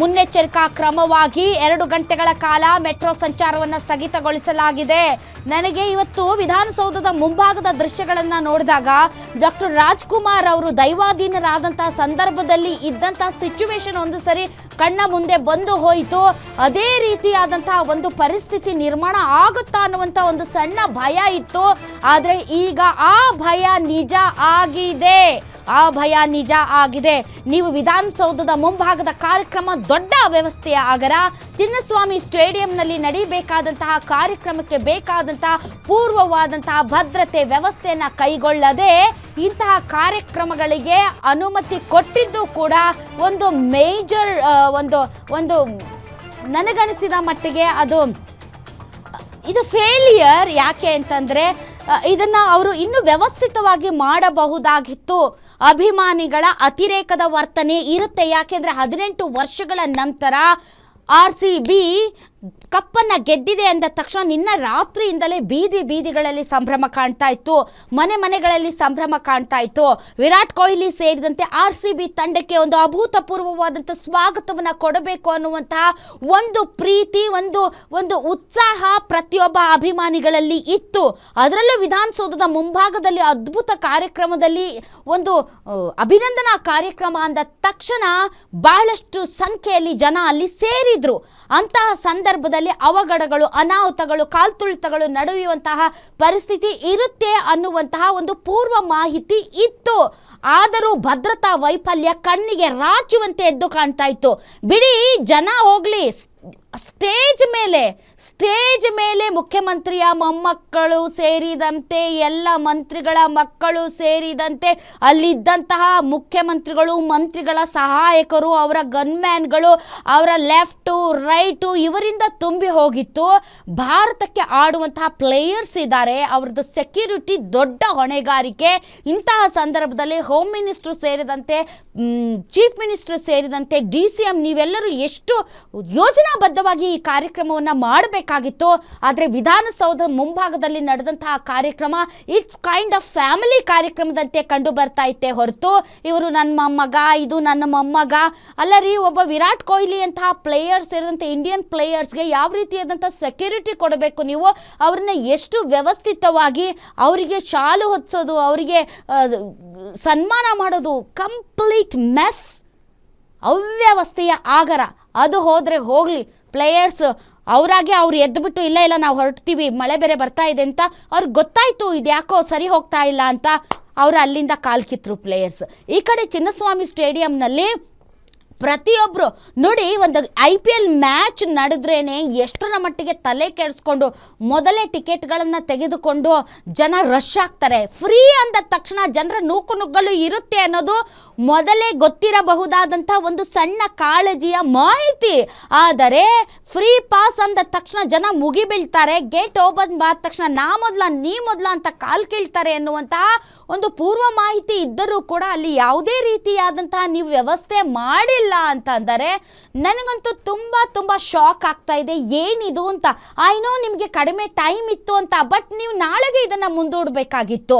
ಮುನ್ನೆಚ್ಚರಿಕಾ ಕ್ರಮವಾಗಿ ಎರಡು ಗಂಟೆಗಳ ಕಾಲ ಮೆಟ್ರೋ ಸಂಚಾರವನ್ನು ಸ್ಥಗಿತಗೊಳಿಸಲಾಗಿದೆ. ನನಗೆ ಇವತ್ತು ವಿಧಾನಸೌಧದ ಮುಂಭಾಗದ ದೃಶ್ಯಗಳನ್ನು ನೋಡಿದಾಗ ಡಾಕ್ಟರ್ ರಾಜ್ಕುಮಾರ್ ಅವರು ದೈವಾಧೀನರಾದಂತಹ ಸಂದರ್ಭದಲ್ಲಿ ಇದ್ದಂತಹ ಸಿಚುವೇಶನ್ ಒಂದು ಸರಿ ಕಣ್ಣ ಮುಂದೆ ಬಂದು ಹೋಯಿತು. ಅದೇ ರೀತಿಯಾದಂತಹ ಒಂದು ಪರಿಸ್ಥಿತಿ ನಿರ್ಮಾಣ ಆಗುತ್ತಾ ಅನ್ನುವಂಥ ಒಂದು ಸಣ್ಣ ಭಯ ಇತ್ತು. ಆದರೆ ಈಗ ಆ ಭಯ ನಿಜ ಆಗಿದೆ. ಆ ಭಯ ನಿಜ ಆಗಿದೆ. ನೀವು ವಿಧಾನಸೌಧದ ಮುಂಭಾಗದ ಕಾರ್ಯಕ್ರಮ ದೊಡ್ಡ ವ್ಯವಸ್ಥೆಯ ಆಗರ. ಚಿನ್ನಸ್ವಾಮಿ ಸ್ಟೇಡಿಯಂನಲ್ಲಿ ನಡೀಬೇಕಾದಂತಹ ಕಾರ್ಯಕ್ರಮಕ್ಕೆ ಬೇಕಾದಂತಹ ಪೂರ್ವವಾದಂತಹ ಭದ್ರತೆ ವ್ಯವಸ್ಥೆಯನ್ನು ಕೈಗೊಳ್ಳದೆ ಇಂತಹ ಕಾರ್ಯಕ್ರಮಗಳಿಗೆ ಅನುಮತಿ ಕೊಟ್ಟಿದ್ದು ಕೂಡ ಒಂದು ಮೇಜರ್ ಒಂದು ಒಂದು ನನಗನಿಸಿದ ಮಟ್ಟಿಗೆ ಅದು, ಇದು ಫೇಲಿಯರ್ ಯಾಕೆ ಅಂತಂದರೆ ಇದನ್ನು ಅವರು ಇನ್ನೂ ವ್ಯವಸ್ಥಿತವಾಗಿ ಮಾಡಬಹುದಾಗಿತ್ತು. ಅಭಿಮಾನಿಗಳ ಅತಿರೇಕದ ವರ್ತನೆ ಇರುತ್ತೆ. ಯಾಕೆಂದ್ರೆ ಹದಿನೆಂಟು ವರ್ಷಗಳ ನಂತರ ಆರ್ ಸಿ ಬಿ ಕಪ್ಪನ್ನು ಗೆದ್ದಿದೆ ಅಂದ ತಕ್ಷಣ ನಿನ್ನ ರಾತ್ರಿಯಿಂದಲೇ ಬೀದಿ ಬೀದಿಗಳಲ್ಲಿ ಸಂಭ್ರಮ ಕಾಣ್ತಾ ಇತ್ತು. ಮನೆ ಮನೆಗಳಲ್ಲಿ ಸಂಭ್ರಮ ಕಾಣ್ತಾ ಇತ್ತು. ವಿರಾಟ್ ಕೊಹ್ಲಿ ಸೇರಿದಂತೆ ಆರ್ ಸಿ ಬಿ ತಂಡಕ್ಕೆ ಒಂದು ಅಭೂತಪೂರ್ವವಾದಂಥ ಸ್ವಾಗತವನ್ನು ಕೊಡಬೇಕು ಅನ್ನುವಂತಹ ಒಂದು ಪ್ರೀತಿ, ಒಂದು ಒಂದು ಉತ್ಸಾಹ ಪ್ರತಿಯೊಬ್ಬ ಅಭಿಮಾನಿಗಳಲ್ಲಿ ಇತ್ತು. ಅದರಲ್ಲೂ ವಿಧಾನಸೌಧದ ಮುಂಭಾಗದಲ್ಲಿ ಅದ್ಭುತ ಕಾರ್ಯಕ್ರಮದಲ್ಲಿ ಒಂದು ಅಭಿನಂದನಾ ಕಾರ್ಯಕ್ರಮ ಅಂದ ತಕ್ಷಣ ಬಹಳಷ್ಟು ಸಂಖ್ಯೆಯಲ್ಲಿ ಜನ ಅಲ್ಲಿ ಸೇರಿದ್ರು. ಅಂತಹ ಸಂದರ್ಭದಲ್ಲಿ ಅವಘಡಗಳು, ಅನಾಹುತಗಳು, ಕಾಲ್ತುಳಿತಗಳು ನಡೆಯುವಂತಹ ಪರಿಸ್ಥಿತಿ ಇರುತ್ತೆ ಅನ್ನುವಂತಹ ಒಂದು ಪೂರ್ವ ಮಾಹಿತಿ ಇತ್ತು. ಆದರೂ ಭದ್ರತಾ ವೈಫಲ್ಯ ಕಣ್ಣಿಗೆ ರಾಚುವಂತೆ ಎದ್ದು ಕಾಣ್ತಾ ಇತ್ತು. ಬಿಡಿ ಜನ ಹೋಗ್ಲಿ ಸ್ಟೇಜ್ ಮೇಲೆ ಸ್ಟೇಜ್ ಮೇಲೆ ಮುಖ್ಯಮಂತ್ರಿಯ ಮೊಮ್ಮಕ್ಕಳು ಸೇರಿದಂತೆ ಎಲ್ಲ ಮಂತ್ರಿಗಳ ಮಕ್ಕಳು ಸೇರಿದಂತೆ ಅಲ್ಲಿದ್ದಂತಹ ಮುಖ್ಯಮಂತ್ರಿಗಳು, ಮಂತ್ರಿಗಳ ಸಹಾಯಕರು, ಅವರ ಗನ್ಮ್ಯಾನ್ಗಳು, ಅವರ ಲೆಫ್ಟು, ರೈಟು ಇವರಿಂದ ತುಂಬಿ ಹೋಗಿತ್ತು. ಭಾರತಕ್ಕೆ ಆಡುವಂತಹ ಪ್ಲೇಯರ್ಸ್ ಇದ್ದಾರೆ. ಅವ್ರದ್ದು ಸೆಕ್ಯೂರಿಟಿ ದೊಡ್ಡ ಹೊಣೆಗಾರಿಕೆ. ಇಂತಹ ಸಂದರ್ಭದಲ್ಲಿ ಹೋಮ್ ಮಿನಿಸ್ಟ್ರು ಸೇರಿದಂತೆ ಚೀಫ್ ಮಿನಿಸ್ಟರ್ ಸೇರಿದಂತೆ ಡಿ ಸಿ ಎಂ, ನೀವೆಲ್ಲರೂ ಎಷ್ಟು ಯೋಜನಾಬದ್ಧವಾಗಿ ಈ ಕಾರ್ಯಕ್ರಮವನ್ನು ಮಾಡಬೇಕಾಗಿತ್ತು. ಆದರೆ ವಿಧಾನಸೌಧ ಮುಂಭಾಗದಲ್ಲಿ ನಡೆದಂತಹ ಕಾರ್ಯಕ್ರಮ ಇಟ್ಸ್ ಕೈಂಡ್ ಆಫ್ ಫ್ಯಾಮಿಲಿ ಕಾರ್ಯಕ್ರಮದಂತೆ ಕಂಡು ಬರ್ತಾ ಇತ್ತೆ ಹೊರತು. ಇವರು ನನ್ನ ಮೊಮ್ಮಗ, ಇದು ನನ್ನ ಮೊಮ್ಮಗ. ಅಲ್ಲ ರೀ ಒಬ್ಬ ವಿರಾಟ್ ಕೊಹ್ಲಿ ಅಂತಹ ಪ್ಲೇಯರ್ಸ್ ಸೇರಿದಂತೆ ಇಂಡಿಯನ್ ಪ್ಲೇಯರ್ಸ್ಗೆ ಯಾವ ರೀತಿಯಾದಂಥ ಸೆಕ್ಯೂರಿಟಿ ಕೊಡಬೇಕು ನೀವು? ಅವ್ರನ್ನ ಎಷ್ಟು ವ್ಯವಸ್ಥಿತವಾಗಿ ಅವರಿಗೆ ಶಾಲು ಹೊತ್ಸೋದು, ಅವರಿಗೆ ಸನ್ಮಾನ ಮಾಡೋದು ಕಂಪ್ಲೀಟ್ ಮೆಸ್ ಅವ್ಯವಸ್ಥೆಯ ಆಗರ. ಅದು ಹೋದರೆ ಹೋಗಲಿ ಪ್ಲೇಯರ್ಸ್ ಅವರಾಗೆ ಅವ್ರು ಎದ್ದುಬಿಟ್ಟು ಇಲ್ಲ ಇಲ್ಲ ನಾವು ಹೊರಡ್ತೀವಿ, ಮಳೆ ಬೇರೆ ಬರ್ತಾ ಇದೆ ಅಂತ ಅವ್ರಿಗೆ ಗೊತ್ತಾಯಿತು ಇದು ಯಾಕೋ ಸರಿ ಹೋಗ್ತಾ ಇಲ್ಲ ಅಂತ. ಅವರು ಅಲ್ಲಿಂದ ಕಾಲ್ ಕಿತ್ತರು ಪ್ಲೇಯರ್ಸ್ ಈ ಕಡೆ ಚಿನ್ನಸ್ವಾಮಿ ಸ್ಟೇಡಿಯಂನಲ್ಲಿ ಪ್ರತಿಯೊಬ್ಬರು ನೋಡಿ, ಒಂದು ಐ ಪಿ ಎಲ್ ಮ್ಯಾಚ್ ನಡೆದ್ರೇನೆ ಎಷ್ಟರ ಮಟ್ಟಿಗೆ ತಲೆ ಕೆಡಿಸ್ಕೊಂಡು ಮೊದಲೇ ಟಿಕೆಟ್ಗಳನ್ನು ತೆಗೆದುಕೊಂಡು ಜನ ರಶ್ ಆಗ್ತಾರೆ. ಫ್ರೀ ಅಂದ ತಕ್ಷಣ ಜನರ ನೂಕು ನುಗ್ಗಲು ಇರುತ್ತೆ ಅನ್ನೋದು ಮೊದಲೇ ಗೊತ್ತಿರಬಹುದಾದಂಥ ಒಂದು ಸಣ್ಣ ಕಾಳಜಿಯ ಮಾಹಿತಿ. ಆದರೆ ಫ್ರೀ ಪಾಸ್ ಅಂದ ತಕ್ಷಣ ಜನ ಮುಗಿಬೀಳ್ತಾರೆ. ಗೇಟ್ ಓಪನ್ ಆದ ತಕ್ಷಣ ನಾ ಮೊದಲ, ನೀ ಮೊದಲ ಅಂತ ಕಾಲ್ ಕೀಳ್ತಾರೆ ಎನ್ನುವಂತಹ ಒಂದು ಪೂರ್ವ ಮಾಹಿತಿ ಇದ್ದರೂ ಕೂಡ ಅಲ್ಲಿ ಯಾವುದೇ ರೀತಿಯಾದಂತಹ ನೀವು ವ್ಯವಸ್ಥೆ ಮಾಡಿಲ್ಲ. ಅಂತ ಅಂದರೆ ನನಗಂತೂ ತುಂಬ ತುಂಬ ಶಾಕ್ ಆಗ್ತಾ ಇದೆ, ಏನಿದು ಅಂತ. ಐನೋ ನಿಮಗೆ ಕಡಿಮೆ ಟೈಮ್ ಇತ್ತು ಅಂತ ಬಟ್ ನೀವು ನಾಳೆಗೆ ಇದನ್ನು ಮುಂದೂಡಬೇಕಾಗಿತ್ತು.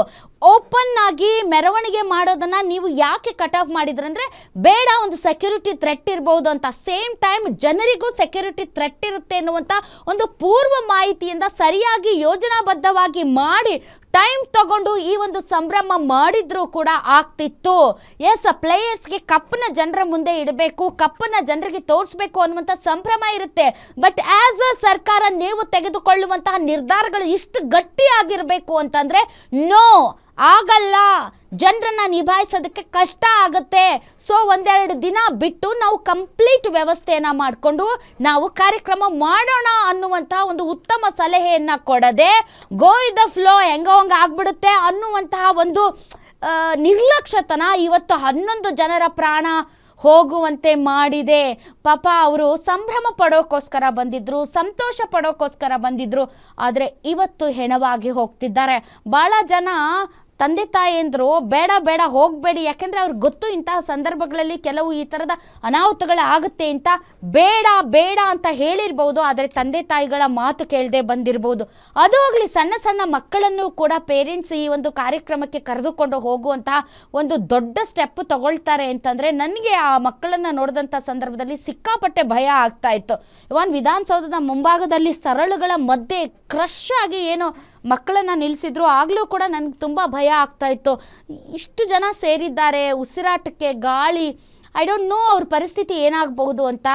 ಓಪನ್ ಆಗಿ ಮೆರವಣಿಗೆ ಮಾಡೋದನ್ನು ನೀವು ಯಾಕೆ ಕಟ್ ಆಫ್ ಮಾಡಿದ್ರಂದ್ರೆ ಬೇಡ, ಒಂದು ಸೆಕ್ಯೂರಿಟಿ ಥ್ರೆಟ್ ಇರ್ಬೋದು ಅಂತ. ಸೇಮ್ ಟೈಮ್ ಜನರಿಗೂ ಸೆಕ್ಯೂರಿಟಿ ಥ್ರೆಟ್ ಇರುತ್ತೆ ಎನ್ನುವಂಥ ಒಂದು ಪೂರ್ವ ಮಾಹಿತಿಯಿಂದ ಸರಿಯಾಗಿ ಯೋಜನಾಬದ್ಧವಾಗಿ ಮಾಡಿ ಟೈಮ್ ತಗೊಂಡು ಈ ಒಂದು ಸಂಭ್ರಮ ಮಾಡಿದ್ರೂ ಕೂಡ ಆಗ್ತಿತ್ತು. ಎಸ್ ಪ್ಲೇಯರ್ಸ್ಗೆ ಕಪ್ಪನ ಜನರ ಮುಂದೆ ಇಡಬೇಕು, ಕಪ್ಪನ್ನ ಜನರಿಗೆ ತೋರಿಸ್ಬೇಕು ಅನ್ನುವಂಥ ಸಂಭ್ರಮ ಇರುತ್ತೆ. ಬಟ್ ಆಸ್ ಅ ಸರ್ಕಾರ, ನೀವು ತೆಗೆದುಕೊಳ್ಳುವಂತಹ ನಿರ್ಧಾರಗಳು ಇಷ್ಟು ಗಟ್ಟಿಯಾಗಿರಬೇಕು ಅಂತಂದ್ರೆ ನೋ ಆಗಲ್ಲ. ಜನರನ್ನ ನಿಭಾಯಿಸೋದಕ್ಕೆ ಕಷ್ಟ ಆಗುತ್ತೆ. ಸೊ ಒಂದೆರಡು ದಿನ ಬಿಟ್ಟು ನಾವು ಕಂಪ್ಲೀಟ್ ವ್ಯವಸ್ಥೆಯನ್ನು ಮಾಡಿಕೊಂಡು ನಾವು ಕಾರ್ಯಕ್ರಮ ಮಾಡೋಣ ಅನ್ನುವಂತಹ ಒಂದು ಉತ್ತಮ ಸಲಹೆಯನ್ನು ಕೊಡದೆ ಗೋ ಇದ ಫ್ಲೋ ಹೆಂಗೋ ಹಂಗೆ ಆಗ್ಬಿಡುತ್ತೆ ಅನ್ನುವಂತಹ ಒಂದು ನಿರ್ಲಕ್ಷ್ಯತನ ಇವತ್ತು ಹನ್ನೊಂದು ಜನರ ಪ್ರಾಣ ಹೋಗುವಂತೆ ಮಾಡಿದೆ. ಪಾಪ ಅವರು ಸಂಭ್ರಮ ಪಡೋಕ್ಕೋಸ್ಕರ ಬಂದಿದ್ರು, ಸಂತೋಷ ಪಡೋಕ್ಕೋಸ್ಕರ ಬಂದಿದ್ರು, ಆದರೆ ಇವತ್ತು ಹೆಣವಾಗಿ ಹೋಗ್ತಿದ್ದಾರೆ. ಭಾಳ ಜನ ತಂದೆ ತಾಯಿಯಂದರು ಬೇಡ ಬೇಡ, ಹೋಗಬೇಡಿ. ಯಾಕೆಂದರೆ ಅವ್ರಿಗೆ ಗೊತ್ತು ಇಂತಹ ಸಂದರ್ಭಗಳಲ್ಲಿ ಕೆಲವು ಈ ಥರದ ಅನಾಹುತಗಳಾಗುತ್ತೆ ಅಂತ. ಬೇಡ ಬೇಡ ಅಂತ ಹೇಳಿರ್ಬೋದು, ಆದರೆ ತಂದೆ ತಾಯಿಗಳ ಮಾತು ಕೇಳದೆ ಬಂದಿರ್ಬೋದು. ಅದು ಆಗಲಿ ಸಣ್ಣ ಸಣ್ಣ ಮಕ್ಕಳನ್ನು ಕೂಡ ಪೇರೆಂಟ್ಸ್ ಈ ಒಂದು ಕಾರ್ಯಕ್ರಮಕ್ಕೆ ಕರೆದುಕೊಂಡು ಹೋಗುವಂತಹ ಒಂದು ದೊಡ್ಡ ಸ್ಟೆಪ್ ತಗೊಳ್ತಾರೆ ಅಂತಂದರೆ ನನಗೆ ಆ ಮಕ್ಕಳನ್ನು ನೋಡಿದಂಥ ಸಂದರ್ಭದಲ್ಲಿ ಸಿಕ್ಕಾಪಟ್ಟೆ ಭಯ ಆಗ್ತಾ ಇತ್ತು. ಇವನ್ ವಿಧಾನಸೌಧದ ಮುಂಭಾಗದಲ್ಲಿ ಸರಳುಗಳ ಮಧ್ಯೆ ಕ್ರಶ್ ಆಗಿ ಏನು ಮಕ್ಕಳನ್ನ ನಿಲ್ಲಿಸಿದ್ರು ಆಗಲೂ ಕೂಡ ನನಗೆ ತುಂಬ ಭಯ ಆಗ್ತಾ ಇತ್ತು. ಇಷ್ಟು ಜನ ಸೇರಿದ್ದಾರೆ, ಉಸಿರಾಟಕ್ಕೆ ಗಾಳಿ ಐ ಡೋಂಟ್ ನೋ ಅವ್ರ ಪರಿಸ್ಥಿತಿ ಏನಾಗಬಹುದು ಅಂತ.